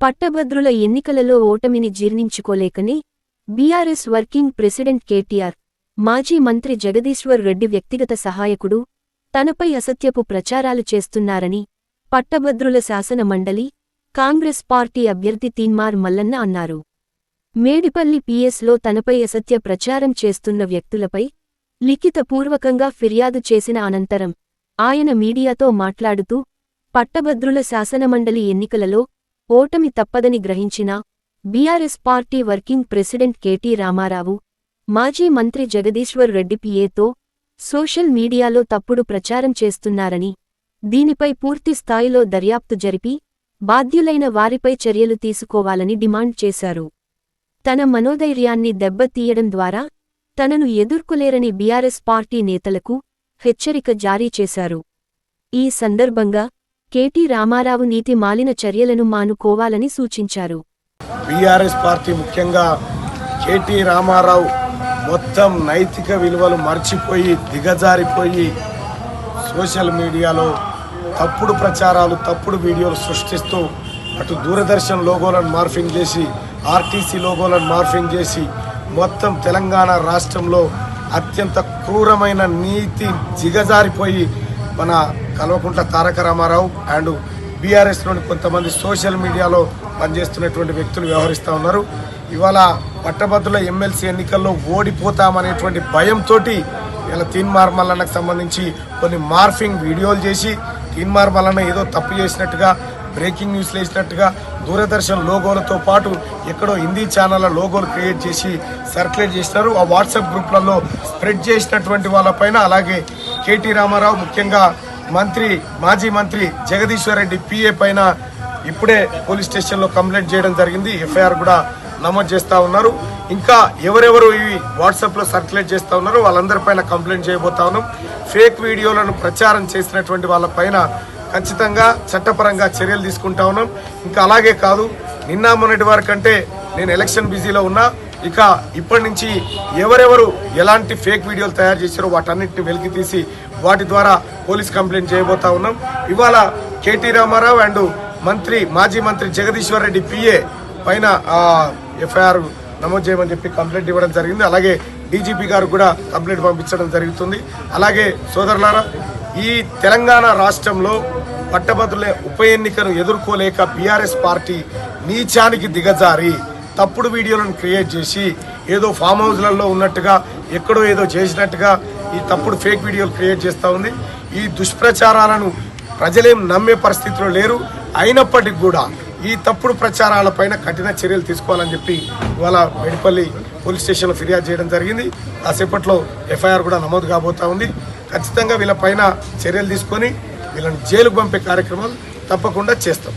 పట్టభద్రుల ఎన్నికలలో ఓటమిని జీర్ణించుకోలేకనే బీఆర్ఎస్ వర్కింగ్ ప్రెసిడెంట్ కేటీఆర్ మాజీ మంత్రి జగదీశ్వర్ రెడ్డి వ్యక్తిగత సహాయకుడు తనపై అసత్యపు ప్రచారాలు చేస్తున్నారని పట్టభద్రుల శాసన మండలి కాంగ్రెస్ పార్టీ అభ్యర్థి తీన్మార్ మల్లన్న అన్నారు. మేడిపల్లి పిఎస్లో తనపై అసత్య ప్రచారం చేస్తున్న వ్యక్తులపై లిఖితపూర్వకంగా ఫిర్యాదు చేసిన అనంతరం ఆయన మీడియాతో మాట్లాడుతూ పట్టభద్రుల శాసనమండలి ఎన్నికలలో ఓటమి తప్పదని గ్రహించిన BRS party working president KT Ramarao మాజీ మంత్రి జగదీశ్వర్ రెడ్డి పిఏతో సోషల్ మీడియాలో తప్పుడు ప్రచారం చేస్తున్నారని దీనిపై పూర్తి స్థాయిలో దర్యాప్తు జరిపి బాధ్యులైన వారిపై చర్యలు తీసుకోవాలని డిమాండ్ చేశారు. తన మనోధైర్యాన్ని దెబ్బతీయడం ద్వారా తనను ఎదుర్కొలేరని బీఆర్ఎస్ పార్టీ నేతలకు హెచ్చరిక జారీ చేశారు. ఈ సందర్భంగా కేటీ రామారావు నీతి మాలిన చర్యలను మానుకోవాలని సూచించారు. బీఆర్ఎస్ పార్టీ ముఖ్యంగా కేటీ రామారావు మొత్తం నైతిక విలువలు మర్చిపోయి దిగజారిపోయి సోషల్ మీడియాలో తప్పుడు ప్రచారాలు తప్పుడు వీడియోలు సృష్టిస్తూ అటు దూరదర్శన్ లోగోలను మార్ఫింగ్ చేసి ఆర్టీసీ లోగోలను మార్ఫింగ్ చేసి మొత్తం తెలంగాణ రాష్ట్రంలో అత్యంత క్రూరమైన నీతి దిగజారిపోయి మన కల్వకుంట్ల తారక రామారావు అండ్ బీఆర్ఎస్లోని కొంతమంది సోషల్ మీడియాలో పనిచేస్తున్నటువంటి వ్యక్తులు వ్యవహరిస్తూ ఉన్నారు. ఇవాళ పట్టభద్రుల ఎమ్మెల్సీ ఎన్నికల్లో ఓడిపోతామనేటువంటి భయంతో ఇలా తీన్మార్ మల్లన్నకు సంబంధించి కొన్ని మార్ఫింగ్ వీడియోలు చేసి తీన్మార్ మల్లన్న ఏదో తప్పు చేసినట్టుగా బ్రేకింగ్ న్యూస్లు వేసినట్టుగా దూరదర్శన్ లోగోలతో పాటు ఎక్కడో హిందీ ఛానళ్ళ లోగోలు క్రియేట్ చేసి సర్క్యులేట్ చేసినారు. ఆ వాట్సాప్ గ్రూప్లలో స్ప్రెడ్ చేసినటువంటి వాళ్ళపైన అలాగే కేటీ రామారావు ముఖ్యంగా మంత్రి మాజీ మంత్రి జగదీశ్వర్ రెడ్డి పిఏ పైన ఇప్పుడే పోలీస్ స్టేషన్లో కంప్లైంట్ చేయడం జరిగింది. ఎఫ్ఐఆర్ కూడా నమోదు చేస్తూ ఉన్నారు. ఇంకా ఎవరెవరు ఇవి వాట్సాప్లో సర్క్యులేట్ చేస్తూ ఉన్నారో వాళ్ళందరిపైన కంప్లైంట్ చేయబోతా ఉన్నాం. ఫేక్ వీడియోలను ప్రచారం చేసినటువంటి వాళ్ళపైన ఖచ్చితంగా చట్టపరంగా చర్యలు తీసుకుంటా ఉన్నాం. ఇంకా అలాగే కాదు నిన్న మొన్నటి వరకంటే నేను ఎలక్షన్ బిజీలో ఉన్నా. ఇక ఇప్పటి నుంచి ఎవరెవరు ఎలాంటి ఫేక్ వీడియోలు తయారు చేశారో వాటన్నిటిని వెలికి తీసి వాటి ద్వారా పోలీస్ కంప్లైంట్ చేయబోతా ఉన్నాం. ఇవాళ కేటీ రామారావు అండ్ మంత్రి మాజీ మంత్రి జగదీశ్వర్ రెడ్డి పిఏ పైన ఎఫ్ఐఆర్ నమోదు చేయమని చెప్పి కంప్లైంట్ ఇవ్వడం జరిగింది. అలాగే డీజీపీ గారు కూడా కంప్లైంట్ పంపించడం జరుగుతుంది. అలాగే సోదరులారా ఈ తెలంగాణ రాష్ట్రంలో పట్టభద్రుల ఉప ఎన్నికను ఎదుర్కోలేక బీఆర్ఎస్ పార్టీ నీచానికి దిగజారి. తప్పుడు వీడియోలను క్రియేట్ చేసి ఏదో ఫామ్ హౌస్లలో ఉన్నట్టుగా ఎక్కడో ఏదో చేసినట్టుగా ఈ తప్పుడు ఫేక్ వీడియోలు క్రియేట్ చేస్తూ ఉంది. ఈ దుష్ప్రచారాలను ప్రజలేం నమ్మే పరిస్థితిలో లేరు. అయినప్పటికీ కూడా ఈ తప్పుడు ప్రచారాలపైన కఠిన చర్యలు తీసుకోవాలని చెప్పి ఇవాళ మెడిపల్లి పోలీస్ స్టేషన్లో ఫిర్యాదు చేయడం జరిగింది. కాసేపట్లో ఎఫ్ఐఆర్ కూడా నమోదు కాబోతా ఉంది. ఖచ్చితంగా వీళ్ళపైన చర్యలు తీసుకొని వీళ్ళని జైలుకు పంపే కార్యక్రమాలు తప్పకుండా చేస్తాం.